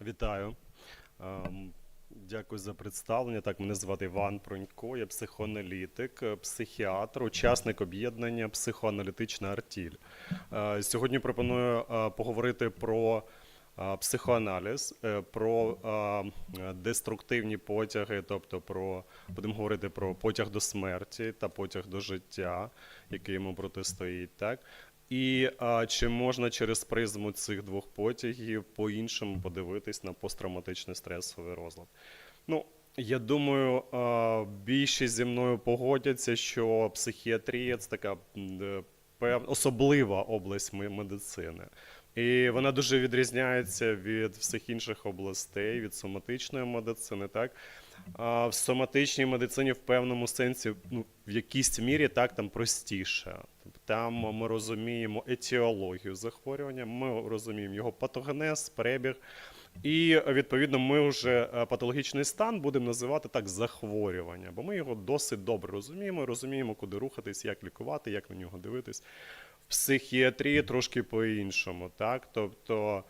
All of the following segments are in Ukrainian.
Вітаю. Ем, Дякую за представлення. Так, мене звати Іван Пронько, я психоаналітик, е, психіатр, учасник об'єднання Психоаналітична Артіль. Е, Сьогодні пропоную е, поговорити про психоаналіз, про деструктивні потяги, тобто про будемо говорити про потяг до смерті та потяг до життя, який йому протистоїть. Так? І а, чи можна через призму цих двох потягів по-іншому подивитись на посттравматичний стресовий розлад? Ну, я думаю, а, більшість зі мною погодяться, що психіатрія це така е, пев... особлива область медицини. І вона дуже відрізняється від всіх інших областей, від соматичної медицини, так? А в соматичній медицині в певному сенсі, ну, в якійсь мірі так там простіше. Там ми розуміємо етіологію захворювання, ми розуміємо його патогенез, перебіг, і відповідно ми вже е, патологічний стан будемо називати так захворювання, бо ми його досить добре розуміємо, розуміємо, куди рухатись, як лікувати, як на нього дивитись. В психіатрії трошки по-іншому, так? Тобто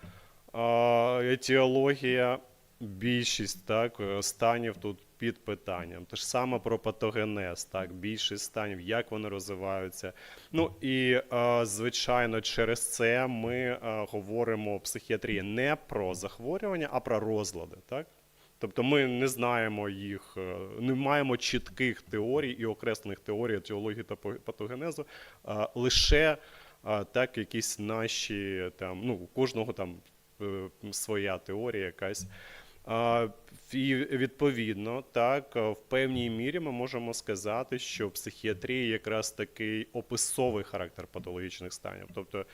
етіологія, більшість так, е, станів тут під питанням. Те ж саме про патогенез, так, більшість станів, як вони розвиваються. Ну і е, звичайно, через це ми е, говоримо в психіатрії не про захворювання, а про розлади. Так? Тобто ми не знаємо їх, е, не маємо чітких теорій і окреслених теорій теології та патогенезу, лише так якісь наші там, ну, у кожного там своя теорія якась. І відповідно, так, е, в певній мірі ми можемо сказати, що в психіатрії якраз такий описовий характер патологічних станів. Тобто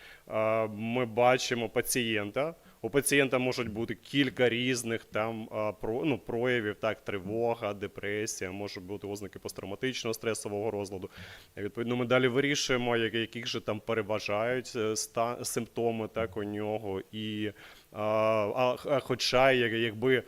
ми бачимо пацієнта. У пацієнта можуть бути кілька різних там про, ну, проявів, так, тривога, депресія, можуть бути ознаки посттравматичного стресового розладу. Відповідно, ми далі вирішуємо, яких же там переважають е, симптоми так, у нього. І, а, хоча якби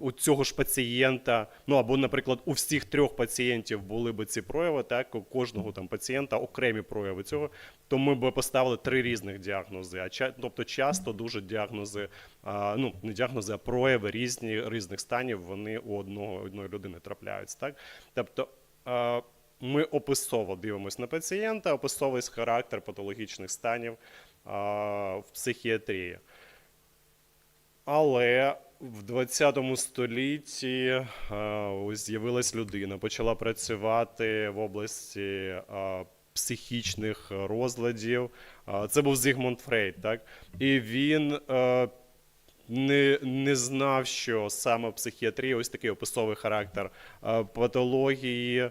у цього ж пацієнта, ну або, наприклад, у всіх трьох пацієнтів були б ці прояви, так, у кожного там пацієнта окремі прояви цього, то ми б поставили три різних діагнози. А тобто часто дуже діагнози, ну не діагнози, а прояви різні різних станів вони у одного одної людини трапляються. Так? Тобто ми описово дивимося на пацієнта, описовий характер патологічних станів а, в психіатрії. Але в 20 столітті е, ось з'явилась людина, почала працювати в області е, психічних розладів. Е, Це був Зігмунд Фрейд, так? І він не, не знав, що саме в психіатрії ось такий описовий характер патології.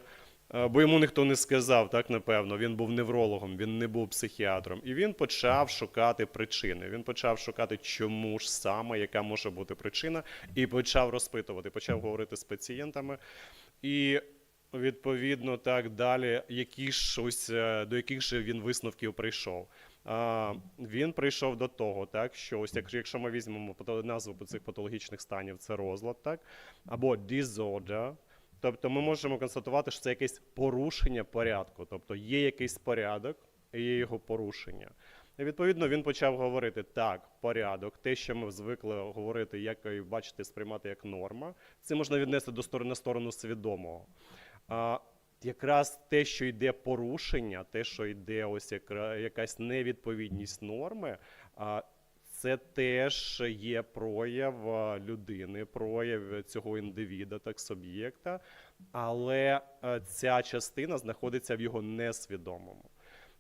Е, Бо йому ніхто не сказав, так напевно. Він був неврологом, він не був психіатром. І він почав шукати причини. Він почав шукати, чому ж саме, яка може бути причина, і почав розпитувати, почав говорити з пацієнтами. І відповідно так далі, які ж ось е, до яких же він висновків прийшов. А, він прийшов до того, так що ось як- якщо ми візьмемо назву цих патологічних станів, це розлад, так або disorder, Тобто ми можемо констатувати, що це якесь порушення порядку. Тобто є якийсь порядок і є його порушення. І відповідно він почав говорити так, порядок, те, що ми звикли говорити, як і бачити, сприймати як норма, це можна віднести до сторони сторону свідомого. А, якраз те, що йде порушення, те, що йде ось якась невідповідність норми, а, це теж є прояв людини, прояв цього індивіда, так суб'єкта, але е, ця частина знаходиться в його несвідомому.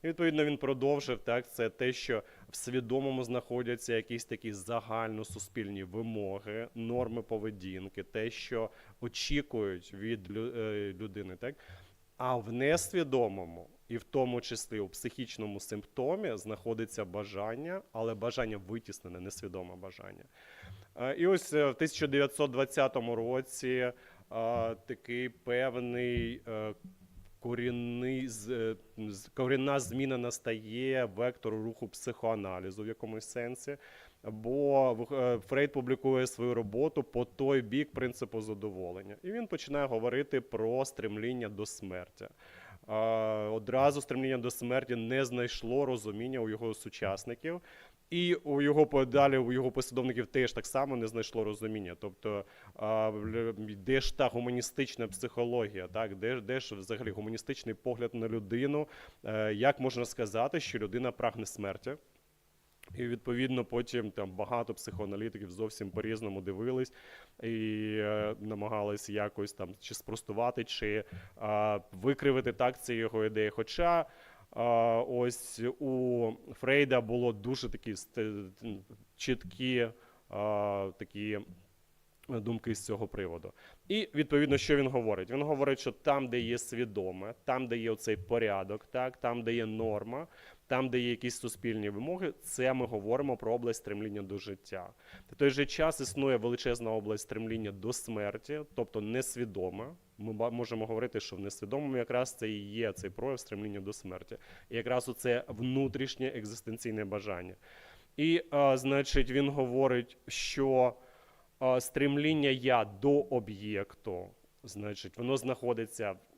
І, відповідно, він продовжив так. Це те, що в свідомому знаходяться якісь такі загальносуспільні вимоги, норми поведінки, те, що очікують від е, людини, так. А в несвідомому, і в тому числі у психічному симптомі, знаходиться бажання, але бажання витіснене, несвідоме бажання. Е, І ось е, в 1920 році е, такий певний корінний, корінна зміна настає вектору руху психоаналізу в якомусь сенсі. Бо Фрейд публікує свою роботу по той бік принципу задоволення. І він починає говорити про стремління до смерті. Одразу стремління до смерті не знайшло розуміння у його сучасників. І у його подалі, у його послідовників теж так само не знайшло розуміння. Тобто, де ж та гуманістична психологія, так? Де, де ж взагалі гуманістичний погляд на людину? Е, Як можна сказати, що людина прагне смерті? І відповідно потім там багато психоаналітиків зовсім по-різному дивились і е, намагались якось там чи спростувати, чи е, викривити так ці його ідеї. Хоча е, ось у Фрейда було дуже такі чіткі е, такі думки з цього приводу. І відповідно, що він говорить? Він говорить, що там, де є свідоме, там, де є оцей порядок, так, там, де є норма, там, де є якісь суспільні вимоги, це ми говоримо про область стремління до життя. В той же час існує величезна область стремління до смерті, тобто несвідоме. Ми можемо говорити, що в несвідомому якраз це і є цей прояв стремління до смерті. І якраз оце внутрішнє екзистенційне бажання. І, а, значить, він говорить, що а, стремління я до об'єкту, значить, воно знаходиться в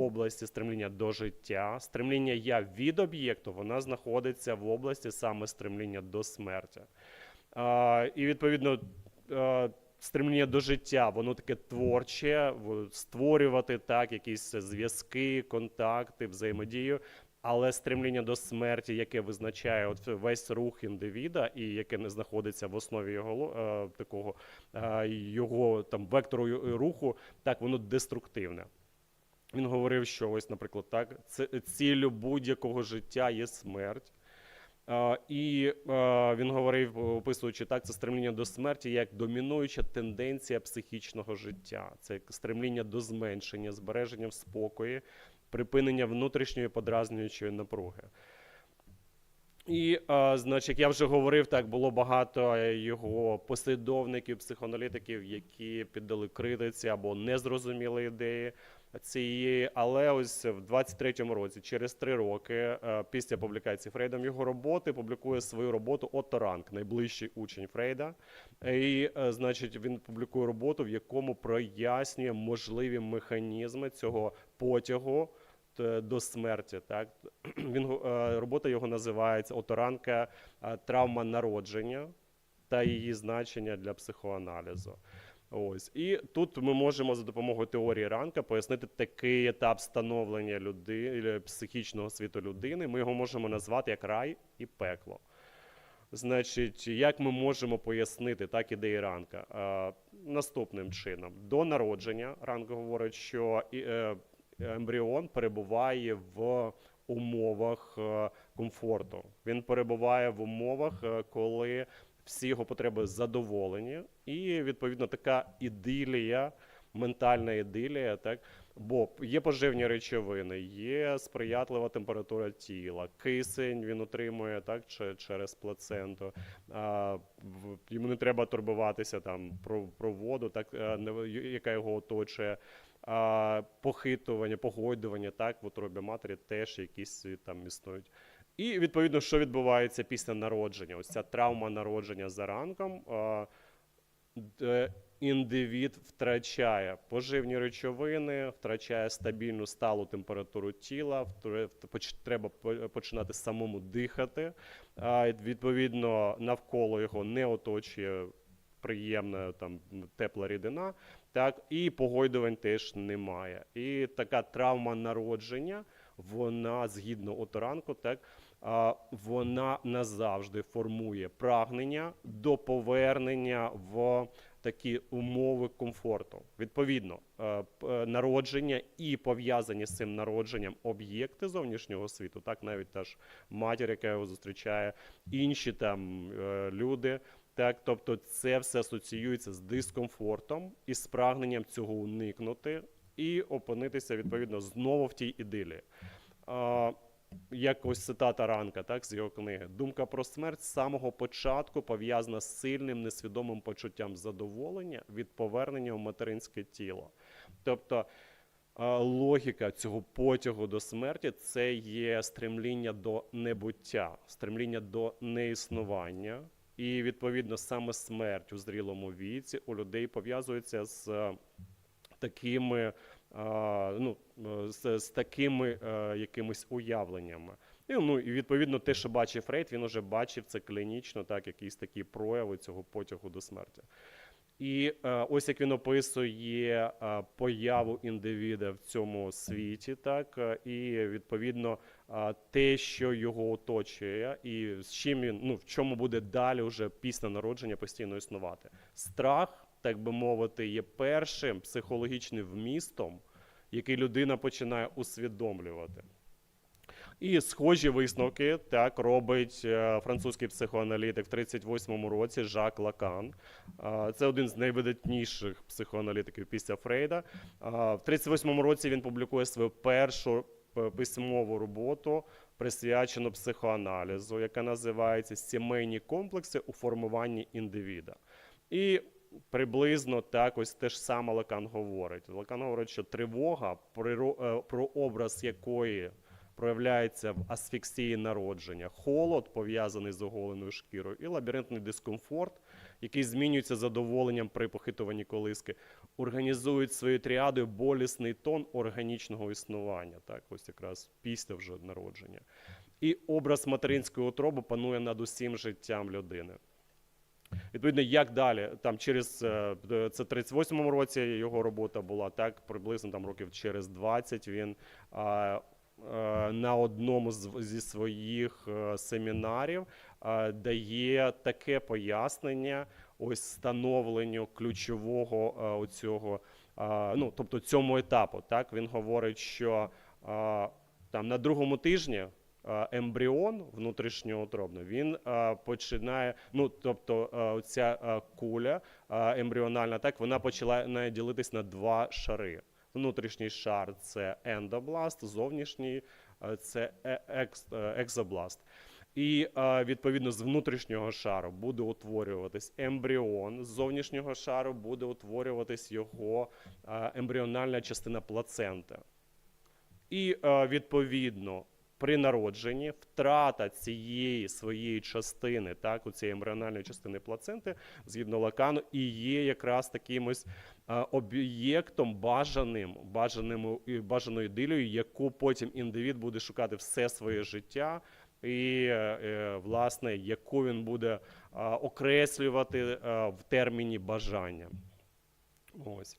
області стремління до життя. Стремління я від об'єкту, вона знаходиться в області саме стремління до смерті. А, і відповідно. а, Стремління до життя, воно таке творче, створювати так, якісь зв'язки, контакти, взаємодію. Але стремління до смерті, яке визначає от весь рух індивіда, і яке не знаходиться в основі його е, такого е, його там вектору руху, так воно деструктивне. Він говорив, що ось, наприклад, так, ціллю будь-якого життя є смерть. А, І е, він говорив, описуючи так, це стремління до смерті як домінуюча тенденція психічного життя. Це стремління до зменшення, збереження в спокої, припинення внутрішньої подразнюючої напруги. І, е, значить, як я вже говорив, так було багато його послідовників, психоаналітиків, які піддали критиці або не зрозуміли ідеї цієї. Але ось в 23-му році, через три роки е, після публікації Фрейдом його роботи, публікує свою роботу Отто Ранк, найближчий учень Фрейда. І, е, значить, він публікує роботу, в якому прояснює можливі механізми цього потягу до смерті. Так? Він, е, робота його називається Оторанка травма народження та її значення для психоаналізу. Ось. І тут ми можемо за допомогою теорії ранка пояснити такий етап становлення люди, психічного світу людини. Ми його можемо назвати як рай і пекло. Значить, як ми можемо пояснити так ідеї ранка? Е, наступним чином. До народження ранк говорить, що е, ембріон перебуває в умовах е, комфорту. Він перебуває в умовах, е, коли всі його потреби задоволені, і відповідно така ідилія, ментальна ідилія, так. Бо є поживні речовини, є сприятлива температура тіла, кисень він отримує так че- через плаценту. А, йому не треба турбуватися там про, про воду, так е, не- яка його оточує. А, похитування, погойдування, так в утробі матері теж якісь там існують. І відповідно, що відбувається після народження? Ось ця травма народження за ранком. де індивід втрачає поживні речовини, втрачає стабільну сталу температуру тіла, треба починати самому дихати. Відповідно, навколо його не оточує приємна там тепла рідина, так і погойдувань теж немає. І така травма народження, вона згідно оторанку, так а, вона назавжди формує прагнення до повернення в такі умови комфорту. Відповідно, е, е, народження і пов'язані з цим народженням об'єкти зовнішнього світу, так навіть та ж матір, яка його зустрічає, інші там е, люди. Так, тобто це все асоціюється з дискомфортом і з прагненням цього уникнути і опинитися відповідно знову в тій ідилії. Як ось цитата ранка, так, з його книги. Думка про смерть з самого початку пов'язана з сильним несвідомим почуттям задоволення від повернення в материнське тіло. Тобто логіка цього потягу до смерті це є стремління до небуття, стремління до неіснування. І відповідно саме смерть у зрілому віці у людей пов'язується з е, такими, ну, е, з, з такими е, якимись уявленнями. І, ну, і відповідно те, що бачив Фрейд, він уже бачив це клінічно, так, якісь такі прояви цього потягу до смерті. І е, ось як він описує е, появу індивіда в цьому світі, так е, і відповідно е, те, що його оточує, і з чим він ну в чому буде далі, вже після народження постійно існувати. Страх, так би мовити, є першим психологічним вмістом, який людина починає усвідомлювати. І схожі висновки так робить е, французький психоаналітик в 38-му році Жак Лакан. Це один з найвидатніших психоаналітиків після Фрейда. В 38-му році він публікує свою першу письмову роботу, присвячену психоаналізу, яка називається Сімейні комплекси у формуванні індивіда. І приблизно так ось те ж саме Лакан говорить. Лакан говорить, що тривога, е, про образ якої проявляється в асфіксії народження, холод, пов'язаний з оголеною шкірою, і лабіринтний дискомфорт, який змінюється задоволенням при похитуванні колиски, організують своєю тріадою болісний тон органічного існування, так, ось якраз після вже народження. І образ материнської утроби панує над усім життям людини. Відповідно, як далі? Там через е, це 38-му році його робота була так, приблизно там років через 20 він а, е, на одному з, зі своїх е, семінарів е, дає таке пояснення ось становленню ключового е, оцього, е, ну тобто цьому етапу. Так він говорить, що е, там на другому тижні е, ембріон внутрішньоутробний, він е, починає, ну тобто е, ця е, куля е, ембріональна, так вона починає ділитись на два шари. Внутрішній шар це ендобласт, зовнішній е, це е- е, екзобласт. І е, відповідно з внутрішнього шару буде утворюватись ембріон, з зовнішнього шару буде утворюватись його е, ембріональна частина плаценти. І е, відповідно при народженні втрата цієї своєї частини, так, у цієї ембріональної частини плаценти, згідно Лакану, і є якраз таким ось е, об'єктом бажаним, бажаним бажаною ідилею, яку потім індивід буде шукати все своє життя. І, е, е, власне, яку він буде окреслювати в терміні бажання. Ось.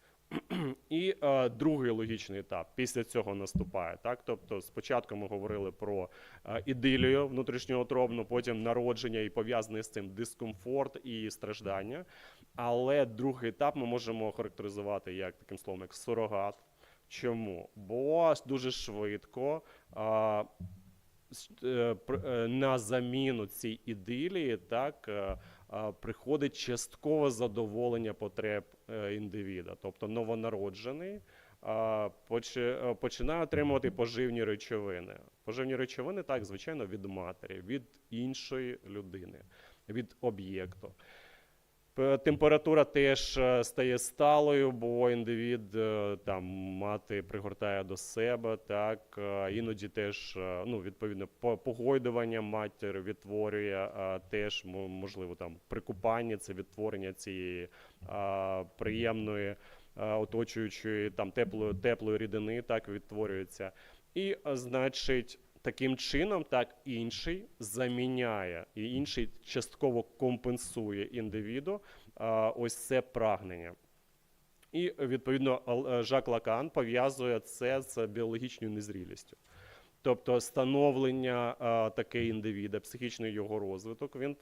І е, другий логічний етап після цього наступає. Так? Тобто, спочатку ми говорили про е, ідилію внутрішньоутробну, потім народження і пов'язаний з цим дискомфорт і страждання. Але другий етап ми можемо характеризувати як таким словом, як сурогат. Чому? Бо дуже швидко. Е, е, на заміну цій ідилії так, е, приходить часткове задоволення потреб е, індивіда. Тобто новонароджений е, почи- починає отримувати поживні речовини. Поживні речовини, так, звичайно, від матері, від іншої людини, від об'єкту. П- Температура теж е, стає сталою, бо індивід е, там мати пригортає до себе, так е, іноді теж е, ну відповідно погойдування матір відтворює е, теж можливо там при купанні це відтворення цієї е, приємної е, оточуючої там теплої теплої рідини, так відтворюється. І е, значить. Таким чином, так інший заміняє і інший частково компенсує індивіду а, ось це прагнення. І відповідно е, Жак Лакан пов'язує це з біологічною незрілістю. Тобто становлення таке індивіда, психічний його розвиток, він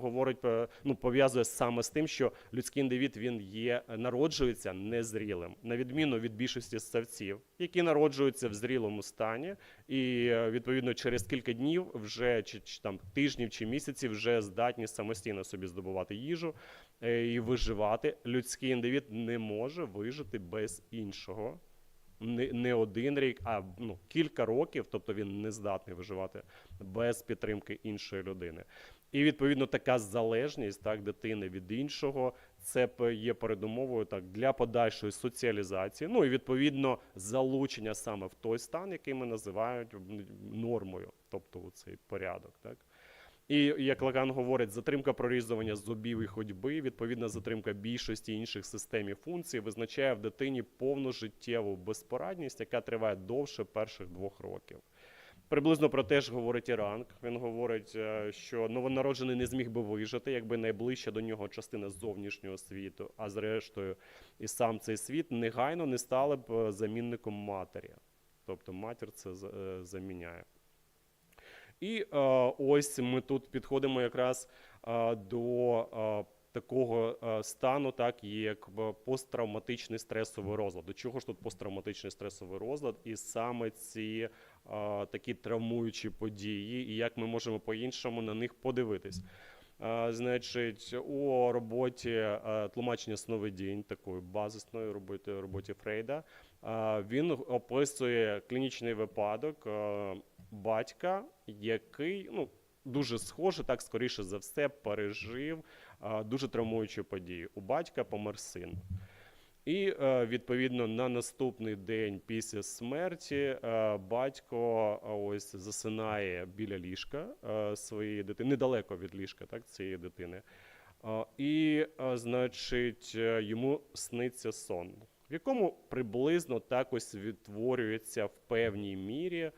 говорить, ну, пов'язує саме з тим, що людський індивід він є, народжується незрілим, на відміну від більшості ссавців, які народжуються в зрілому стані, і е, відповідно через кілька днів, вже чи, чи там тижнів чи місяців, вже здатні самостійно собі здобувати їжу е, і виживати. Людський індивід не може вижити без іншого не, не один рік, а ну, кілька років, тобто він не здатний виживати без підтримки іншої людини. І відповідно така залежність так, дитини від іншого, це є передумовою так, для подальшої соціалізації, ну і відповідно залучення саме в той стан, який ми називають нормою, тобто у цей порядок. Так. І як Лаган говорить, затримка прорізування зубів і ходьби, відповідна затримка більшості інших систем і функцій визначає в дитині повну життєву безпорадність, яка триває довше перших двох років. Приблизно про те ж говорить і ранг. Він говорить, е, що новонароджений не зміг би вижити, якби найближча до нього частина зовнішнього світу, а зрештою і сам цей світ негайно не стали б е, замінником матері. Тобто матір це е, заміняє. І е, ось ми тут підходимо якраз е, до е, такого стану, так як посттравматичний стресовий розлад. До чого ж тут посттравматичний стресовий розлад? І саме ці такі травмуючі події, і як ми можемо по-іншому на них подивитись. Значить, у роботі тлумачення сновидінь, такої базисної роботи, роботі Фрейда, він описує клінічний випадок батька, який ну, дуже схоже, так скоріше за все, пережив е, дуже травмуючу подію. У батька помер син. І е, відповідно на наступний день після смерті е, батько е, ось засинає біля ліжка своєї дитини, недалеко від ліжка, так, цієї дитини. І, значить, йому сниться сон, в якому приблизно так ось відтворюється в певній мірі а,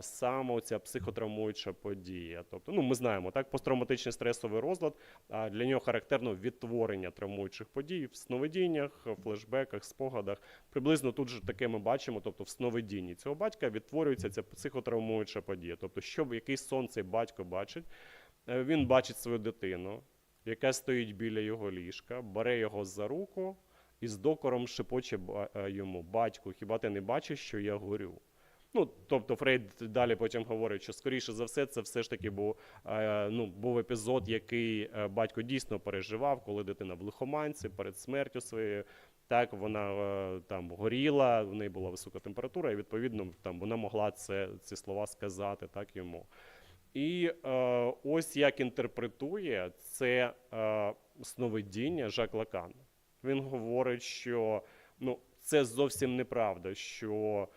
саме ця психотравмуюча подія. Тобто, ну ми знаємо, так, посттравматичний стресовий розлад а для нього характерно відтворення травмуючих подій в сновидіннях, флешбеках, спогадах. Приблизно тут же таке ми бачимо, тобто в сновидінні цього батька відтворюється ця психотравмуюча подія. Тобто, що який сон цей батько бачить, Е, він бачить свою дитину, яка стоїть біля його ліжка, бере його за руку і з докором шепоче е, йому: Батьку, хіба ти не бачиш, що я горю? Ну, тобто Фрейд далі потім говорить, що скоріше за все, це все ж таки був, е, ну, був епізод, який е, батько дійсно переживав, коли дитина в лихоманці перед смертю своєю. Так, вона е, там горіла, в неї була висока температура, і відповідно там вона могла це, ці слова сказати так йому. І е, ось як інтерпретує це е, сновидіння Жак Лакан. Він говорить, що ну, це зовсім неправда, що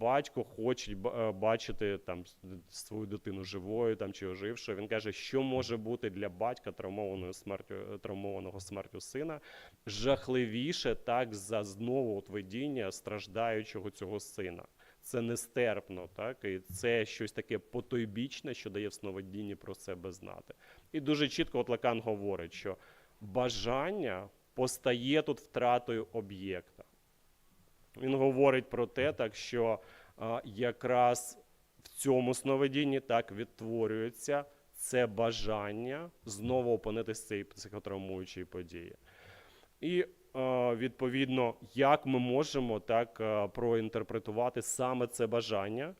батько хоче е, бачити там свою дитину живою там, чи ожившою. Він каже, що може бути для батька травмованою смертю, е, травмованого смертю сина жахливіше так за знову от страждаючого цього сина. Це нестерпно, так і це щось таке потойбічне, що дає в сновидінні про себе знати. І дуже чітко от Лакан говорить, що бажання постає тут втратою об'єкта. Він говорить про те, так що якраз в цьому сновидінні так відтворюється це бажання знову опинитися в цій психотравмуючій події. І відповідно, як ми можемо так проінтерпретувати саме це бажання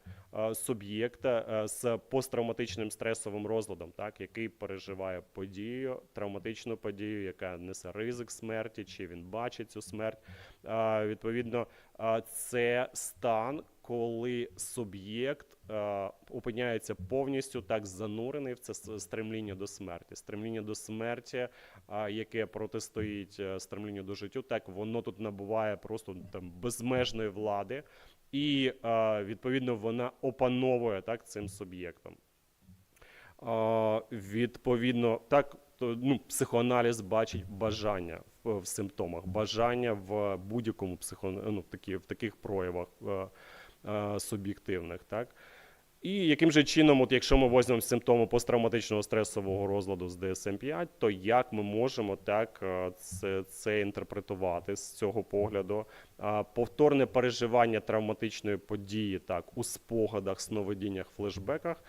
суб'єкта е, з посттравматичним стресовим розладом, так, який переживає подію, травматичну подію, яка несе ризик смерті, чи він бачить цю смерть. Е, Відповідно, е, це стан, коли суб'єкт е, опиняється повністю так занурений в це стремління до смерті. Стремління до смерті, яке протистоїть е, стремлінню до життю, так воно тут набуває просто там безмежної влади, і відповідно вона опановує так цим суб'єктом. Відповідно, так то, ну, психоаналіз бачить бажання в, в симптомах, бажання в будь-якому психо, ну, в, такі, в таких проявах е, е, суб'єктивних. Так? І яким же чином, от якщо ми візьмемо симптоми посттравматичного стресового розладу з DSM-5, то як ми можемо так е, це, це інтерпретувати з цього погляду? Повторне переживання травматичної події так у спогадах, сновидіннях, флешбеках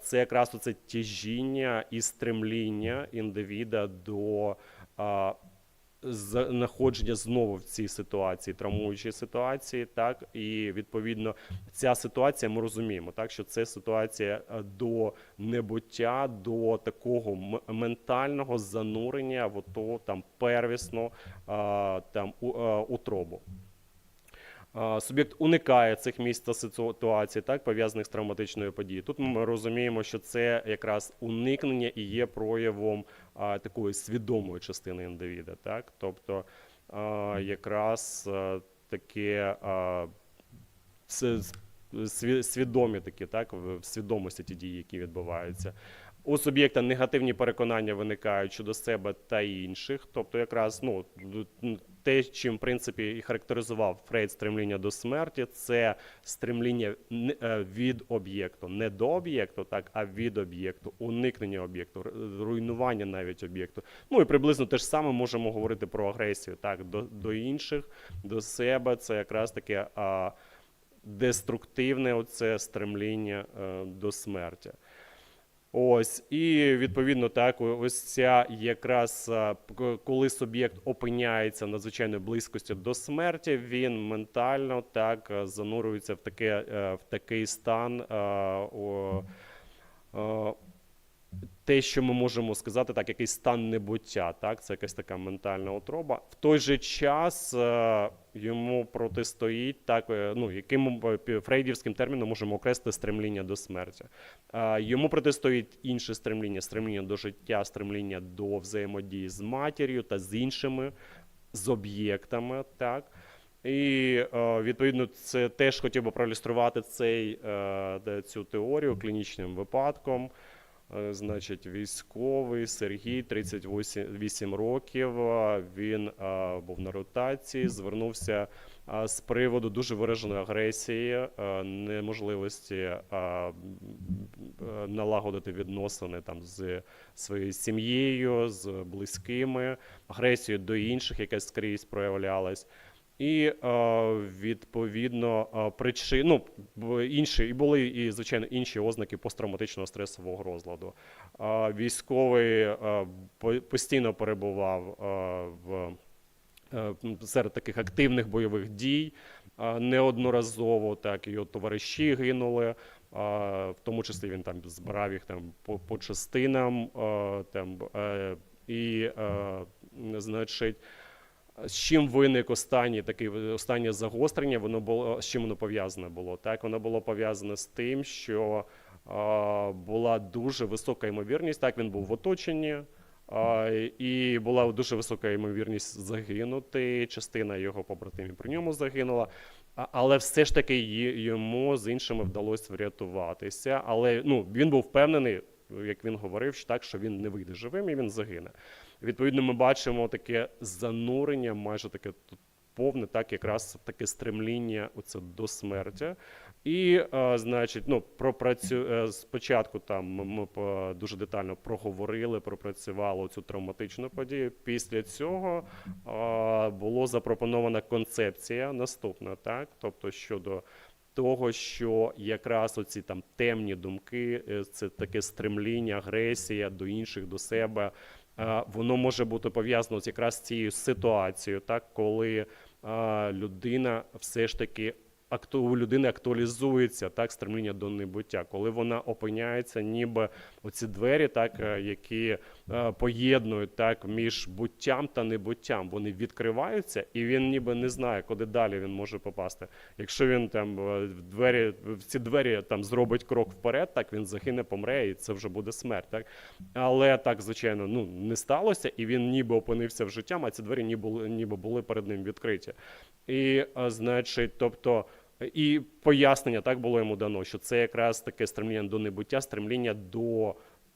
це якраз оце тяжіння і стремління індивіда до знаходження знову в цій ситуації, травмуючій ситуації, так і відповідно ця ситуація ми розуміємо, так що це ситуація е, до небуття, до такого ментального занурення в ото там первісно там а, утробу. Суб'єкт уникає цих місць та ситуацій, так пов'язаних з травматичною подією. Тут ми розуміємо, що це якраз уникнення і є проявом а, такої свідомої частини індивіда. Так? Тобто а, якраз а, таке а, свідомі такі, так, в свідомості ті дії, які відбуваються. У суб'єкта негативні переконання виникають щодо себе та інших, тобто якраз ну те, чим в принципі і характеризував Фрейд стремління до смерті, це стремління е, від об'єкту, не до об'єкту, так а від об'єкту, уникнення об'єкту, руйнування навіть об'єкту. Ну і приблизно те ж саме можемо говорити про агресію, так до, до інших, до себе. Це якраз таке а, деструктивне оце стремління е, до смерті. Ось, і відповідно так, ось ця якраз коли суб'єкт опиняється надзвичайно близькості до смерті, він ментально так занурюється в таке е, в такий стан. О, о, те, що ми можемо сказати, так, якийсь стан небуття, так, це якась така ментальна отроба. В той же час е, йому протистоїть так, е, ну, яким е, фрейдівським терміном можемо окреслити стремління до смерті. Е, йому протистоїть інше стремління, стремління до життя, стремління до взаємодії з матір'ю та з іншими, з об'єктами. Так. І е, відповідно, це теж хотів би проілюструвати цей, е, цю теорію клінічним випадком. Е, Значить, військовий Сергій, 38 років. е, Він е, був на ротації, звернувся з приводу дуже вираженої агресії, неможливості налагодити відносини там з своєю сім'єю, з близькими, агресію до інших, яка скрізь проявлялась. І е, відповідно е, причин, ну, інші, і були і звичайно інші ознаки посттравматичного стресового розладу. Е, військовий постійно перебував в серед таких активних бойових дій. Неодноразово так його товариші гинули, в тому числі він там збирав їх там по, частинам, там і значить. З чим виник останній такий останнє загострення? Воно було з чим воно пов'язане було? Так, воно було пов'язане з тим, що а, була дуже висока ймовірність. Так, він був в оточенні, а, і була дуже висока ймовірність загинути. Частина його побратимів при ньому загинула. Але все ж таки йому з іншими вдалося врятуватися. Але ну, він був впевнений, як він говорив, що так, що він не вийде живим і він загине. Відповідно, ми бачимо таке занурення, майже таке повне, так якраз таке стремління оце до смерті. І, е, значить, ну, пропрацю... е, спочатку там ми, дуже детально проговорили, пропрацювали цю травматичну подію. Після цього е, було запропонована концепція наступна, так, тобто щодо того, що якраз оці там темні думки, це таке стремління, агресія до інших, до себе. Е, Воно може бути пов'язано з якраз цією ситуацією, так коли е, людина все ж таки у людини актуалізується так стремління до небуття, коли вона опиняється, ніби оці двері, так е, які е, поєднують так між буттям та небуттям, вони відкриваються, і він ніби не знає, куди далі він може попасти. Якщо він там е, в двері в ці двері там зробить крок вперед, так він загине, помре, і це вже буде смерть. Так але так звичайно ну не сталося, і він ніби опинився в життям, а ці двері ніби ніби були перед ним відкриті. І значить, тобто. І пояснення так було йому дано, що це якраз таке стремління до небуття, стремління до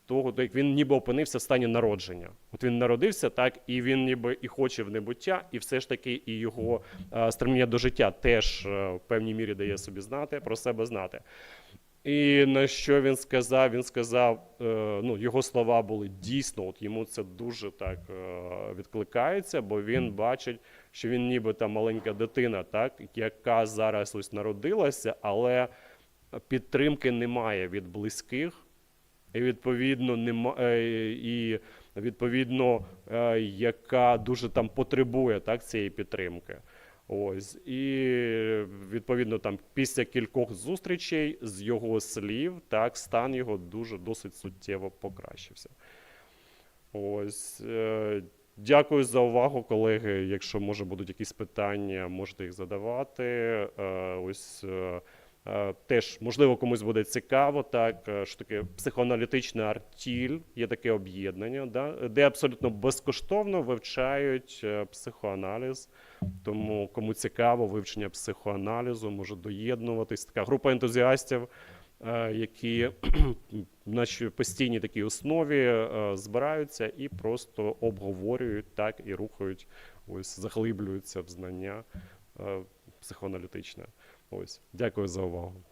того, як він ніби опинився в стані народження. От він народився, так, і він ніби і хоче в небуття, і все ж таки і його е, стремління до життя теж е, в певній мірі дає собі знати, про себе знати. І на що він сказав? Він сказав, е, ну його слова були дійсно, от йому це дуже так відкликається, бо він бачить, що він ніби та маленька дитина, так, яка зараз ось народилася, але підтримки немає від близьких, і відповідно нема, е, і відповідно, е, яка дуже там потребує так, цієї підтримки. Ось і відповідно там після кількох зустрічей з його слів, так стан його дуже досить суттєво покращився. Ось е, дякую за увагу, колеги. Якщо може будуть якісь питання, можете їх задавати. Е, ось е, е, теж можливо комусь буде цікаво, так що таке психоаналітичний артіль, є таке об'єднання, да, де абсолютно безкоштовно вивчають психоаналіз. Тому кому цікаво вивчення психоаналізу, може доєднуватись. Така група ентузіастів які на постійній такій основі е, збираються і просто обговорюють так і рухають, ось заглиблюються в знання е, психоаналітичне. Ось, дякую за увагу.